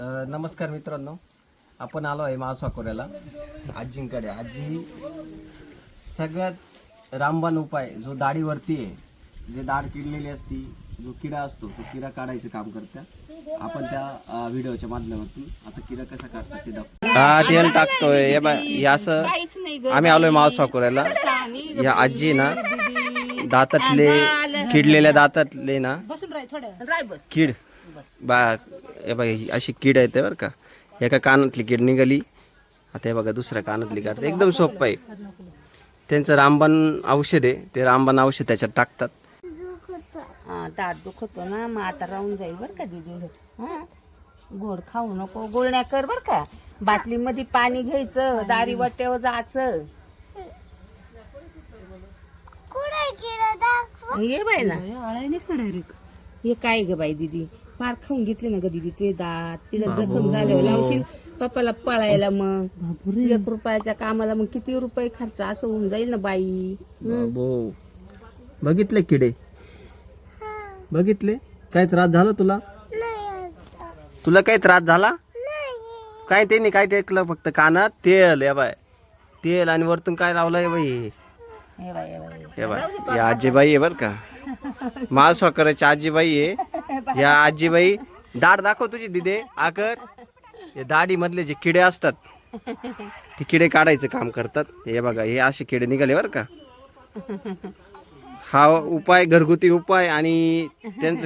नमस्कार मित्रांनो. आपण आलो आहे महासाकोऱ्याला आजींकडे. आजी सगळ्यात रामबाण उपाय जो दाढीवरती आहे जे दाढ किडलेली असती जो किडा असतो तो किडा काढायचं काम करत्या. आपण त्या व्हिडिओच्या माध्यमातून आता किडा कसा काढतात ते दाखवू. हा तेल टाकतोय. हे असं काहीच नाही ग. आम्ही आलोय मावसाकोऱ्याला या आजी ना दातातले किडलेल्या दातातले ना कीड. बा हे बघा ही अशी कीड येते बरं का. एका कानातली कीड निघाली. आता हे बघा दुसऱ्या कानातली काढते एकदम सोपं आहे. त्यांचं रामबाण औषध आहे. ते रामबाण औषध त्याच्यात टाकतात. हा दात दुखतो ना. मग आता राहून जाईल बर का दीदी हा. गोड खाऊ नको. गुळण्या कर बर का. बाटलीमध्ये पाणी घ्यायचं दारी वाट्यावर जायचं. ये बाय ना. हे काय ग बाई दीदी? फार खाऊन घेतले ना ग दीदी ते दात. तिला जखम झाल्यावर लावशील पप्पाला पळायला मग. एक रुपयाच्या कामाला मग किती रुपये खर्च? असं होऊन जाईल ना बाई. बाबो. बघितले किडे? बघितले? काय त्रास झाला तुला? तुला काही त्रास झाला? काय ते नाही काय टेकलं फक्त कानात? तेल या बाय. तेल आणि वरतून काय लावलंय बाई? हे बाई हे बाई. हे बाय. या आजीबाई आहे बरं का? माळस्वाकराची आजीबाई आहे. या आजीबाई दाढ दाखव तुझी दिदे आकर. हे दाढी मधले जे किडे असतात ते किडे काढायचं काम करतात. हे बघा हे असे किडे निघाले बरं का. हा उपाय घरगुती उपाय आणि त्यांचं